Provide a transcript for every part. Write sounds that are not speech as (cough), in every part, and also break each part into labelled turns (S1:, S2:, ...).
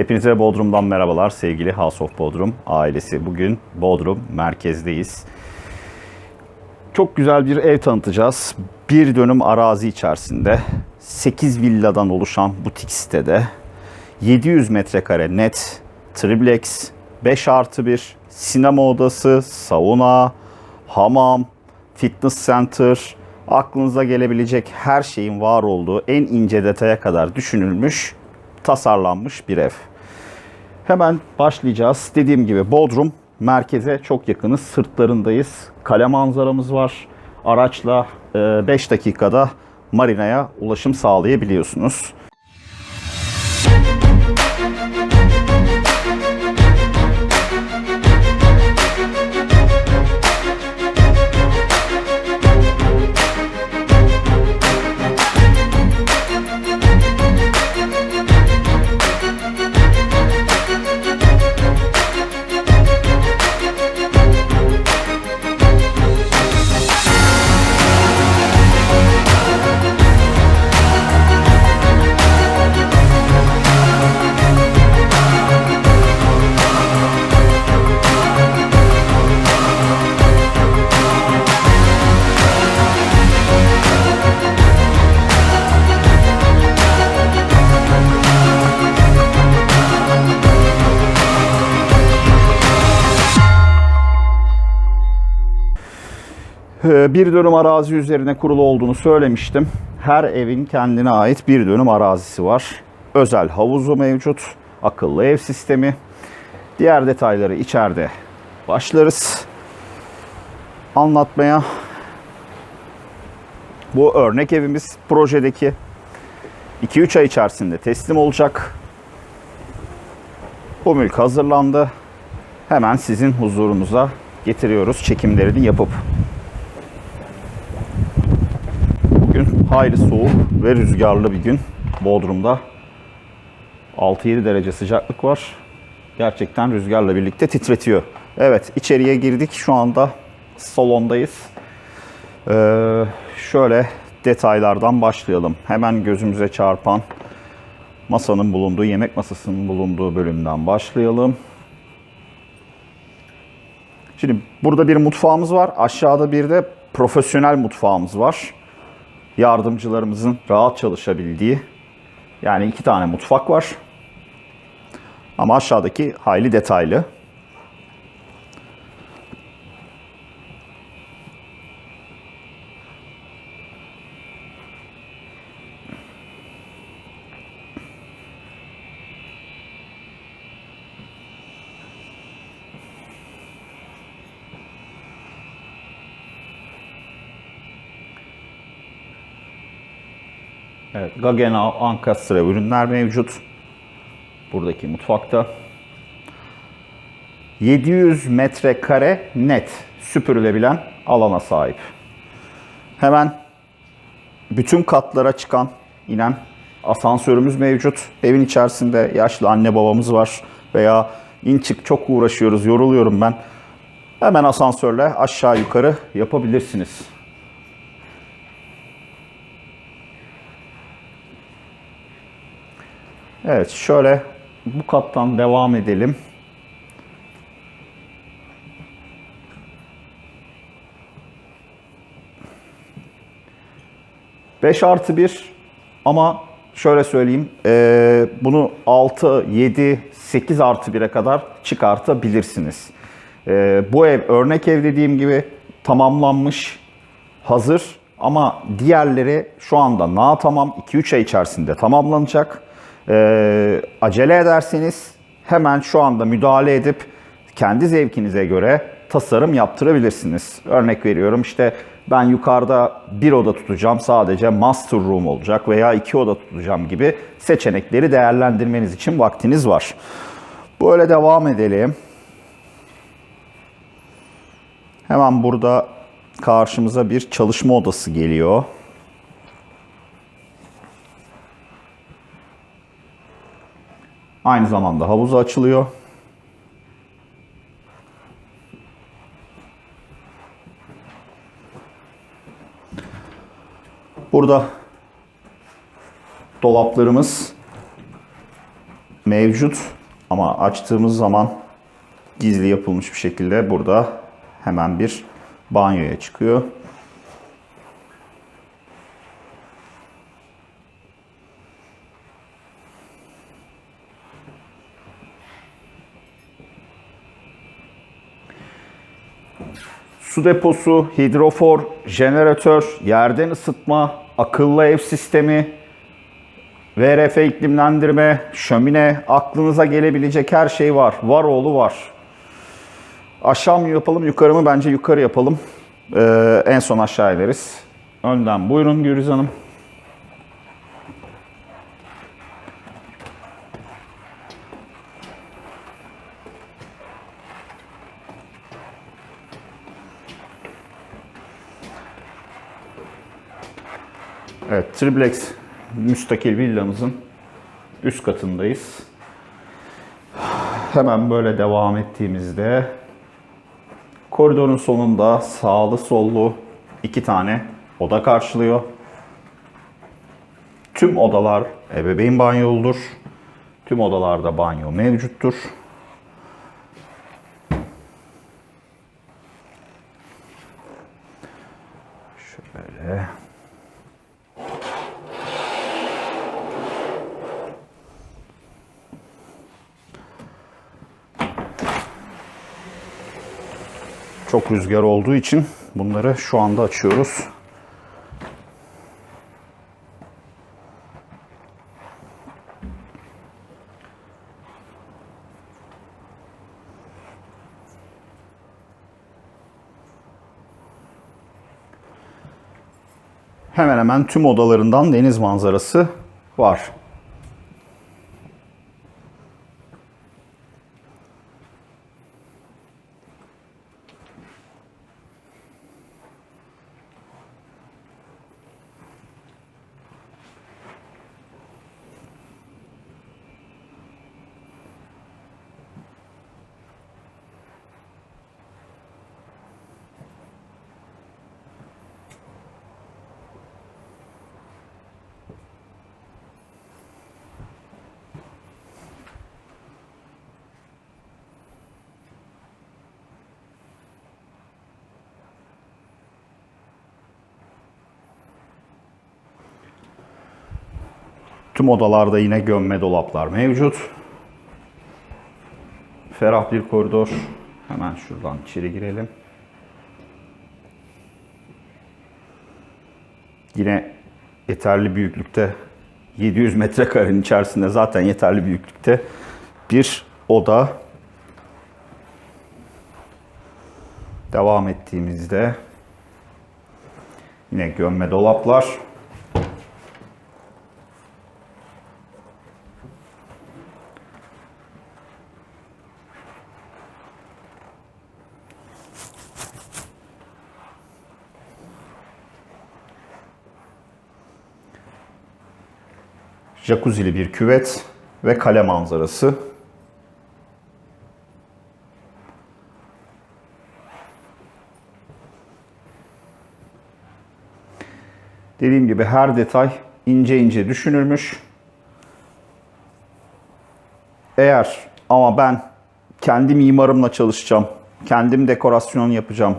S1: Hepinize Bodrum'dan merhabalar sevgili House of Bodrum ailesi. Bugün Bodrum merkezdeyiz. Çok güzel bir ev tanıtacağız. Bir dönüm arazi içerisinde 8 villadan oluşan butik sitede 700 metrekare net, triplex, 5 artı 1, sinema odası, sauna, hamam, fitness center, aklınıza gelebilecek her şeyin var olduğu en ince detaya kadar düşünülmüş, tasarlanmış bir ev. Hemen başlayacağız. Dediğim gibi Bodrum merkeze çok yakınız. Sırtlarındayız. Kale manzaramız var. Araçla 5 dakikada marinaya ulaşım sağlayabiliyorsunuz. Bir dönüm arazi üzerine kurulu olduğunu söylemiştim. Her evin kendine ait bir dönüm arazisi var. Özel havuzu mevcut, akıllı ev sistemi. Diğer detayları içeride başlarız anlatmaya. Bu örnek evimiz projedeki 2-3 ay içerisinde teslim olacak. Bu mülk hazırlandı. Hemen sizin huzurunuza getiriyoruz çekimlerini yapıp. Bugün hayli soğuk ve rüzgarlı bir gün Bodrum'da. 6-7 derece sıcaklık var. Gerçekten rüzgarla birlikte titretiyor. Evet içeriye girdik. Şu anda salondayız. Ee, şöyle detaylardan başlayalım. Hemen gözümüze çarpan masanın bulunduğu, yemek masasının bulunduğu bölümden başlayalım. Şimdi burada bir mutfağımız var. Aşağıda bir de profesyonel mutfağımız var. Yardımcılarımızın rahat çalışabildiği. Yani iki tane mutfak var. Ama aşağıdaki hayli detaylı. Evet, Gaggenau Ankastre ürünler mevcut. Buradaki mutfakta. 700 metrekare net süpürülebilen alana sahip. Hemen bütün katlara çıkan, inen asansörümüz mevcut. Evin içerisinde yaşlı anne babamız var veya in çık çok uğraşıyoruz, yoruluyorum ben. Hemen asansörle aşağı yukarı yapabilirsiniz. Evet şöyle bu kattan devam edelim. Beş artı bir ama şöyle söyleyeyim eee, bunu 6, 7, 8 artı 1'e kadar çıkartabilirsiniz. Eee, bu ev örnek ev dediğim gibi tamamlanmış, hazır ama diğerleri şu anda na tamam 2-3 ay içerisinde tamamlanacak. Ee, acele ederseniz hemen şu anda müdahale edip kendi zevkinize göre tasarım yaptırabilirsiniz. Örnek veriyorum işte ben yukarıda bir oda tutacağım sadece master room olacak veya iki oda tutacağım gibi seçenekleri değerlendirmeniz için vaktiniz var. Böyle devam edelim. Hemen burada karşımıza bir çalışma odası geliyor. Aynı zamanda havuzu açılıyor. Burada dolaplarımız mevcut ama açtığımız zaman gizli yapılmış bir şekilde burada hemen bir banyoya çıkıyor. Su deposu, hidrofor, jeneratör, yerden ısıtma, akıllı ev sistemi, VRF iklimlendirme, şömine, aklınıza gelebilecek her şey var. Var oğlu var. Aşağı mı yapalım, yukarı mı? Bence yukarı yapalım. Ee, en son aşağı ineriz. Önden buyurun Gürüz Hanım. Evet, triplex müstakil villamızın üst katındayız. Hemen böyle devam ettiğimizde koridorun sonunda sağlı sollu iki tane oda karşılıyor. Tüm odalar ebeveyn banyoludur. Tüm odalarda banyo mevcuttur. Şöyle Rüzgar olduğu için bunları şu anda açıyoruz. Hemen hemen tüm odalarından deniz manzarası var. Tüm odalarda yine gömme dolaplar mevcut. Ferah bir koridor. Hemen şuradan içeri girelim. Yine yeterli büyüklükte 700 metrekarenin içerisinde zaten yeterli büyüklükte bir oda. Devam ettiğimizde yine gömme dolaplar. Jacuzzi'li bir küvet ve kale manzarası. Dediğim gibi her detay ince ince düşünülmüş. Eğer ama ben kendi mimarımla çalışacağım, kendim dekorasyon yapacağım,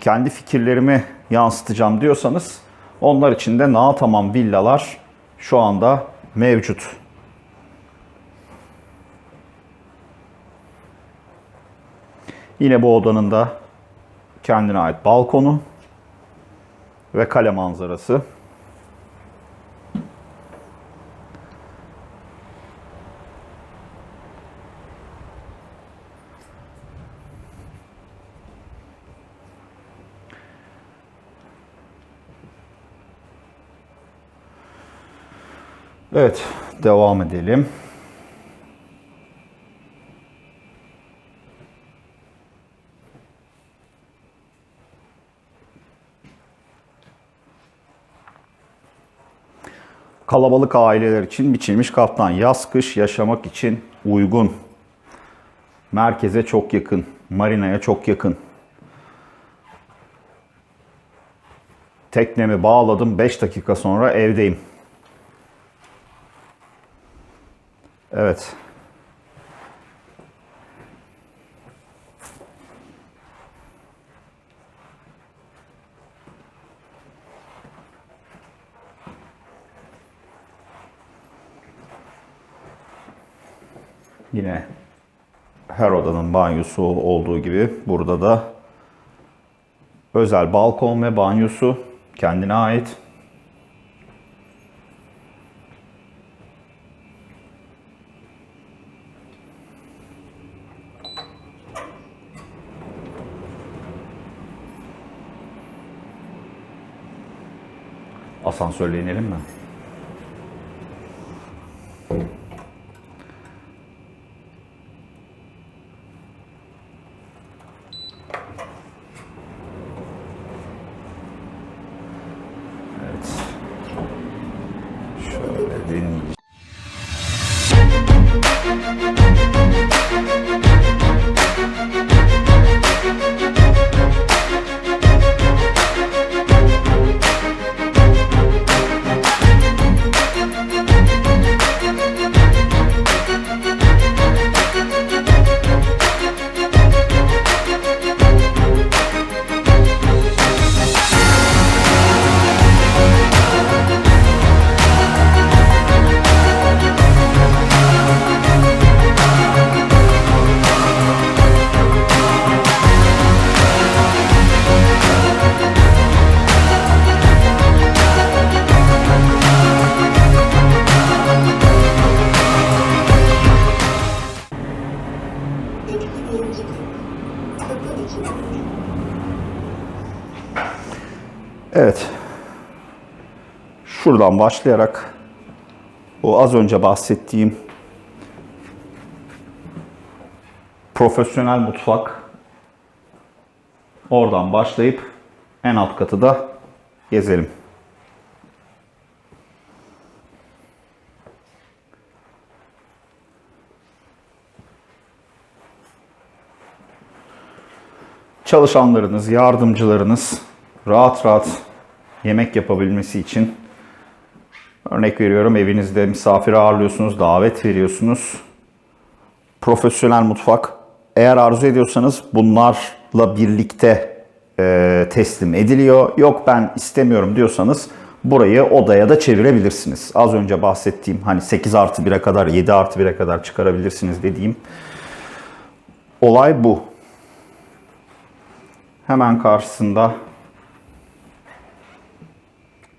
S1: kendi fikirlerimi yansıtacağım diyorsanız onlar için de Nağatamam villalar şu anda mevcut. Yine bu odanın da kendine ait balkonu ve kale manzarası. Evet, devam edelim. Kalabalık aileler için biçilmiş kaftan. Yaz kış yaşamak için uygun. Merkeze çok yakın. Marinaya çok yakın. Teknemi bağladım. 5 dakika sonra evdeyim. Evet. Yine her odanın banyosu olduğu gibi burada da özel balkon ve banyosu kendine ait. Asansörle inelim mi? Şuradan başlayarak o az önce bahsettiğim profesyonel mutfak oradan başlayıp en alt katı da gezelim. Çalışanlarınız, yardımcılarınız rahat rahat yemek yapabilmesi için örnek veriyorum evinizde misafir ağırlıyorsunuz, davet veriyorsunuz. Profesyonel mutfak. Eğer arzu ediyorsanız bunlarla birlikte e, teslim ediliyor. Yok ben istemiyorum diyorsanız burayı odaya da çevirebilirsiniz. Az önce bahsettiğim hani 8 artı 1'e kadar 7 artı 1'e kadar çıkarabilirsiniz dediğim olay bu. Hemen karşısında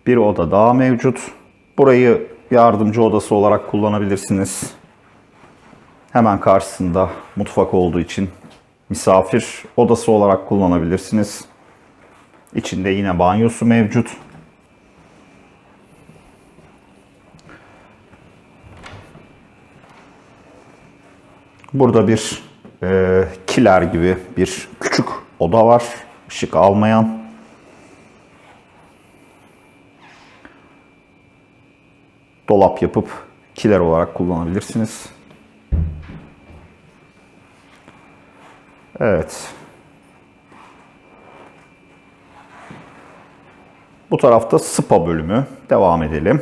S1: bir oda daha mevcut. Burayı yardımcı odası olarak kullanabilirsiniz. Hemen karşısında mutfak olduğu için misafir odası olarak kullanabilirsiniz. İçinde yine banyosu mevcut. Burada bir e, kiler gibi bir küçük oda var. Işık almayan. Dolap yapıp kiler olarak kullanabilirsiniz. Evet. Bu tarafta spa bölümü. Devam edelim.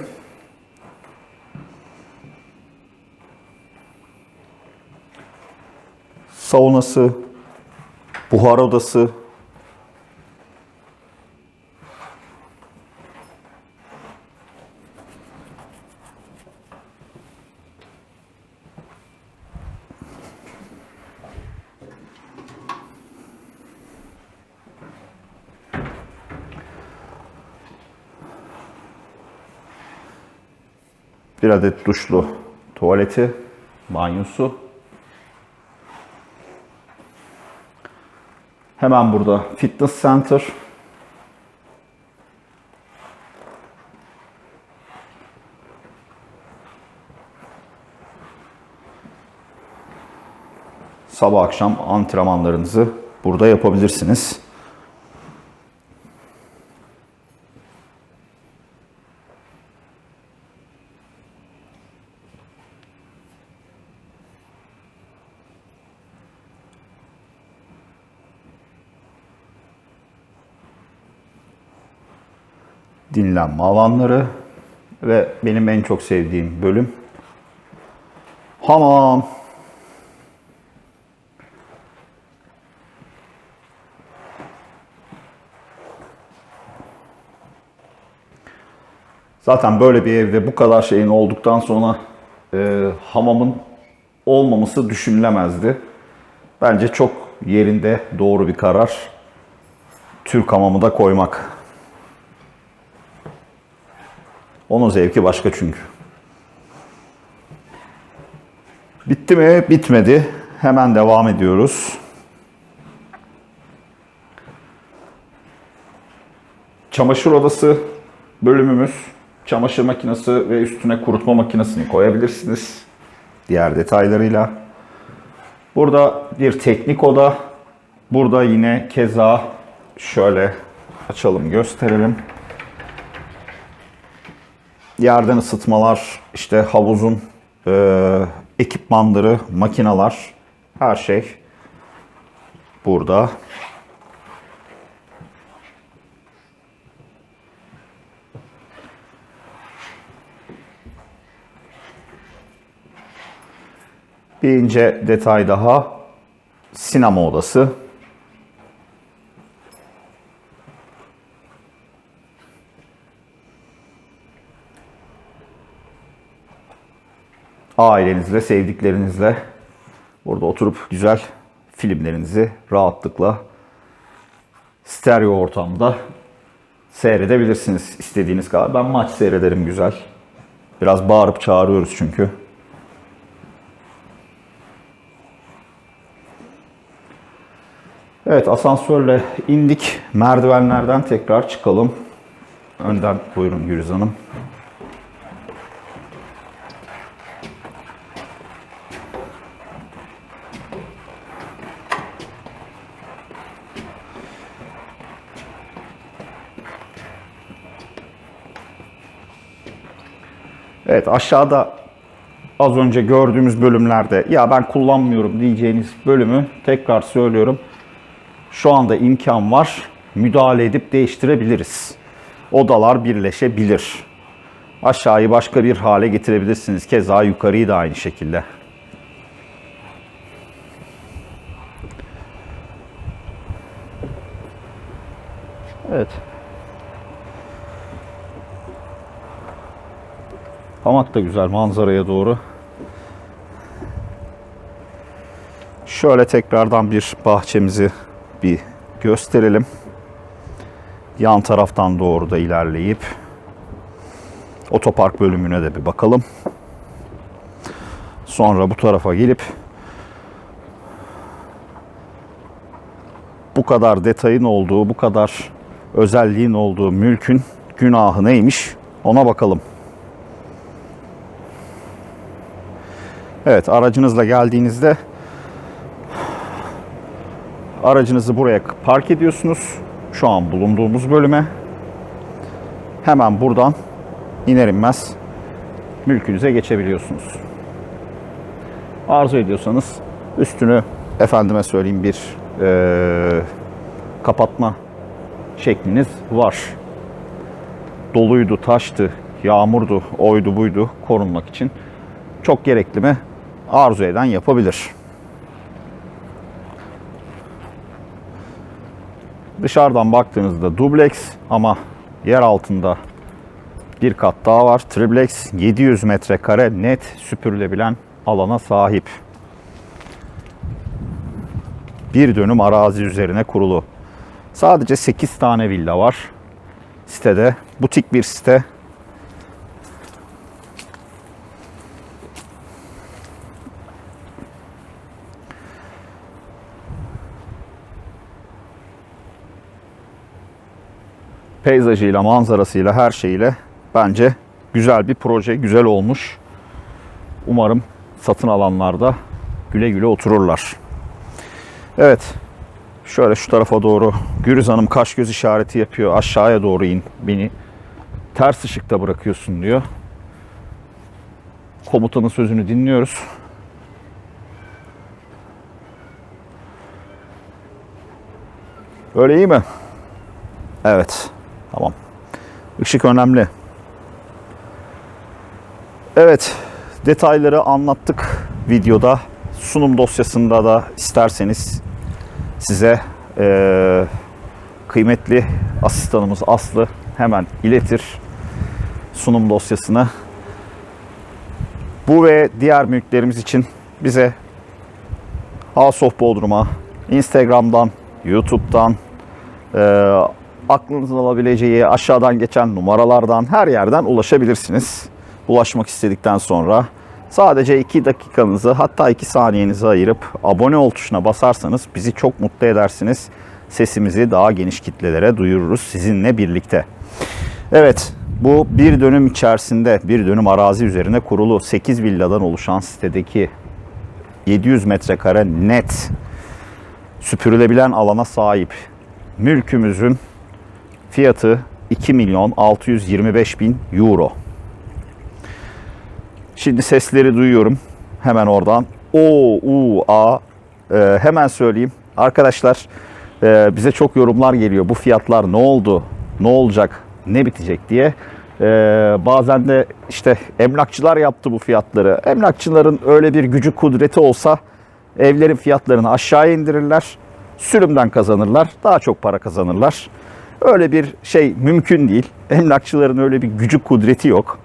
S1: Saunası, buhar odası, adet duşlu tuvaleti, banyosu. Hemen burada fitness center. Sabah akşam antrenmanlarınızı burada yapabilirsiniz. Dinlenme alanları ve benim en çok sevdiğim bölüm Hamam. Zaten böyle bir evde bu kadar şeyin olduktan sonra e, hamamın olmaması düşünülemezdi. Bence çok yerinde doğru bir karar. Türk hamamı da koymak. Onun zevki başka çünkü. Bitti mi? Bitmedi. Hemen devam ediyoruz. Çamaşır odası bölümümüz. Çamaşır makinesi ve üstüne kurutma makinesini koyabilirsiniz. Diğer detaylarıyla. Burada bir teknik oda. Burada yine keza şöyle açalım gösterelim. Yerden ısıtmalar, işte havuzun e, ekipmanları, makinalar, her şey burada. Bir ince detay daha. Sinema odası. Ailenizle, sevdiklerinizle burada oturup güzel filmlerinizi rahatlıkla stereo ortamda seyredebilirsiniz istediğiniz kadar. Ben maç seyrederim güzel. Biraz bağırıp çağırıyoruz çünkü. Evet asansörle indik. Merdivenlerden tekrar çıkalım. Önden buyurun Gürüz Hanım. Evet aşağıda az önce gördüğümüz bölümlerde ya ben kullanmıyorum diyeceğiniz bölümü tekrar söylüyorum. Şu anda imkan var. Müdahale edip değiştirebiliriz. Odalar birleşebilir. Aşağıyı başka bir hale getirebilirsiniz. Keza yukarıyı da aynı şekilde. Evet. Hamak da güzel manzaraya doğru. Şöyle tekrardan bir bahçemizi bir gösterelim. Yan taraftan doğru da ilerleyip otopark bölümüne de bir bakalım. Sonra bu tarafa gelip bu kadar detayın olduğu, bu kadar özelliğin olduğu mülkün günahı neymiş ona bakalım. Evet aracınızla geldiğinizde aracınızı buraya park ediyorsunuz. Şu an bulunduğumuz bölüme. Hemen buradan iner inmez mülkünüze geçebiliyorsunuz. Arzu ediyorsanız üstünü efendime söyleyeyim bir eee, kapatma şekliniz var. Doluydu, taştı, yağmurdu, oydu buydu korunmak için çok gerekli mi? Arzu eden yapabilir. Dışarıdan baktığınızda dubleks ama yer altında bir kat daha var. Triplex 700 metrekare net süpürülebilen alana sahip. Bir dönüm arazi üzerine kurulu. Sadece 8 tane villa var sitede. Butik bir site. Peyzajıyla, manzarasıyla, her şeyiyle bence güzel bir proje, güzel olmuş. Umarım satın alanlarda güle güle otururlar. Evet, şöyle şu tarafa doğru Gürüz Hanım kaş göz işareti yapıyor. Aşağıya doğru in, beni ters ışıkta bırakıyorsun diyor. Komutanın sözünü dinliyoruz. Öyle iyi mi? Evet. Tamam. Işık önemli. Evet, detayları anlattık. videoda sunum dosyasında da isterseniz size eee, kıymetli asistanımız Aslı hemen iletir sunum dosyasını. Bu ve diğer mülklerimiz için bize House of Bodrum'a Instagram'dan, YouTube'dan, eee aklınızın alabileceği aşağıdan geçen numaralardan her yerden ulaşabilirsiniz. Ulaşmak istedikten sonra sadece 2 dakikanızı hatta 2 saniyenizi ayırıp abone ol tuşuna basarsanız bizi çok mutlu edersiniz. Sesimizi daha geniş kitlelere duyururuz sizinle birlikte. Evet bu bir dönüm içerisinde bir dönüm arazi üzerine kurulu 8 villadan oluşan sitedeki 700 metrekare net süpürülebilen alana sahip mülkümüzün fiyatı 2 milyon 625 bin euro. Şimdi sesleri duyuyorum. Hemen oradan. O, U, A. Ee, hemen söyleyeyim. Arkadaşlar e, bize çok yorumlar geliyor. Bu fiyatlar ne oldu? Ne olacak? Ne bitecek diye. Ee, bazen de işte emlakçılar yaptı bu fiyatları. Emlakçıların öyle bir gücü kudreti olsa evlerin fiyatlarını aşağıya indirirler. Sürümden kazanırlar. Daha çok para kazanırlar. Öyle bir şey mümkün değil. (laughs) Emlakçıların öyle bir gücü kudreti yok.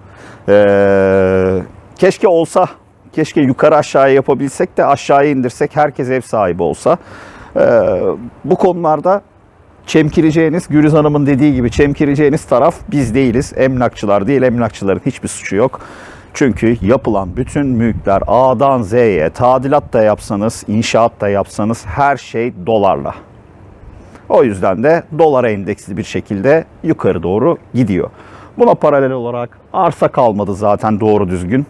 S1: Ee, keşke olsa, keşke yukarı aşağıya yapabilsek de aşağıya indirsek herkes ev sahibi olsa. Ee, bu konularda çemkireceğiniz, Gürüz Hanım'ın dediği gibi çemkireceğiniz taraf biz değiliz. Emlakçılar değil, emlakçıların hiçbir suçu yok. Çünkü yapılan bütün mülkler A'dan Z'ye, tadilat da yapsanız, inşaat da yapsanız her şey dolarla. O yüzden de dolara endeksli bir şekilde yukarı doğru gidiyor. Buna paralel olarak arsa kalmadı zaten doğru düzgün.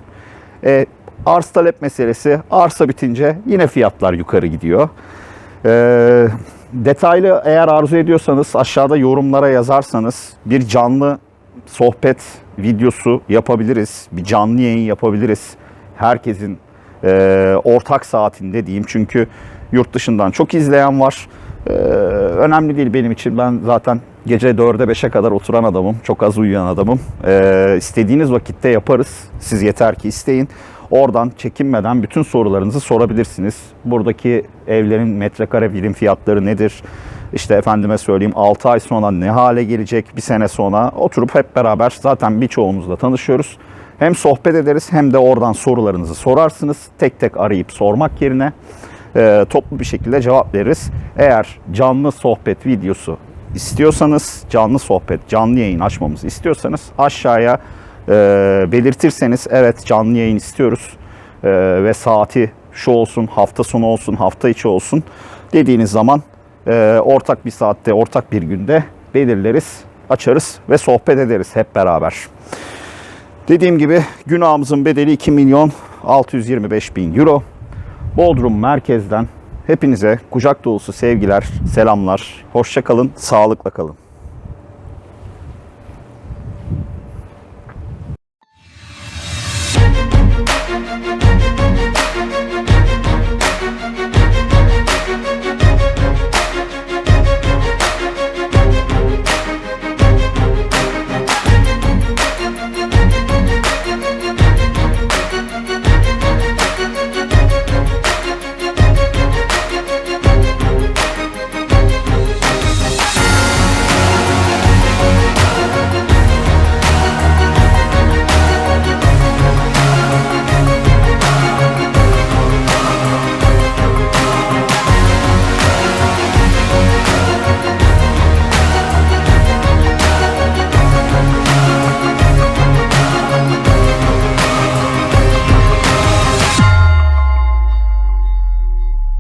S1: E, arz talep meselesi arsa bitince yine fiyatlar yukarı gidiyor. E, detaylı eğer arzu ediyorsanız aşağıda yorumlara yazarsanız bir canlı sohbet videosu yapabiliriz. Bir canlı yayın yapabiliriz. Herkesin e, ortak saatinde diyeyim. Çünkü yurt dışından çok izleyen var. Ee, önemli değil benim için. Ben zaten gece 4'e 5'e kadar oturan adamım. Çok az uyuyan adamım. Ee, istediğiniz vakitte yaparız. Siz yeter ki isteyin. Oradan çekinmeden bütün sorularınızı sorabilirsiniz. Buradaki evlerin metrekare birim fiyatları nedir? İşte efendime söyleyeyim 6 ay sonra ne hale gelecek? Bir sene sonra oturup hep beraber zaten birçoğunuzla tanışıyoruz. Hem sohbet ederiz hem de oradan sorularınızı sorarsınız. Tek tek arayıp sormak yerine e, toplu bir şekilde cevap veririz. Eğer canlı sohbet videosu istiyorsanız, canlı sohbet, canlı yayın açmamızı istiyorsanız aşağıya e, belirtirseniz evet canlı yayın istiyoruz e, ve saati şu olsun, hafta sonu olsun, hafta içi olsun dediğiniz zaman e, ortak bir saatte, ortak bir günde belirleriz, açarız ve sohbet ederiz hep beraber. Dediğim gibi günahımızın bedeli 2 milyon 625 bin euro. Bodrum merkezden hepinize kucak dolusu sevgiler, selamlar. Hoşça kalın, sağlıkla kalın.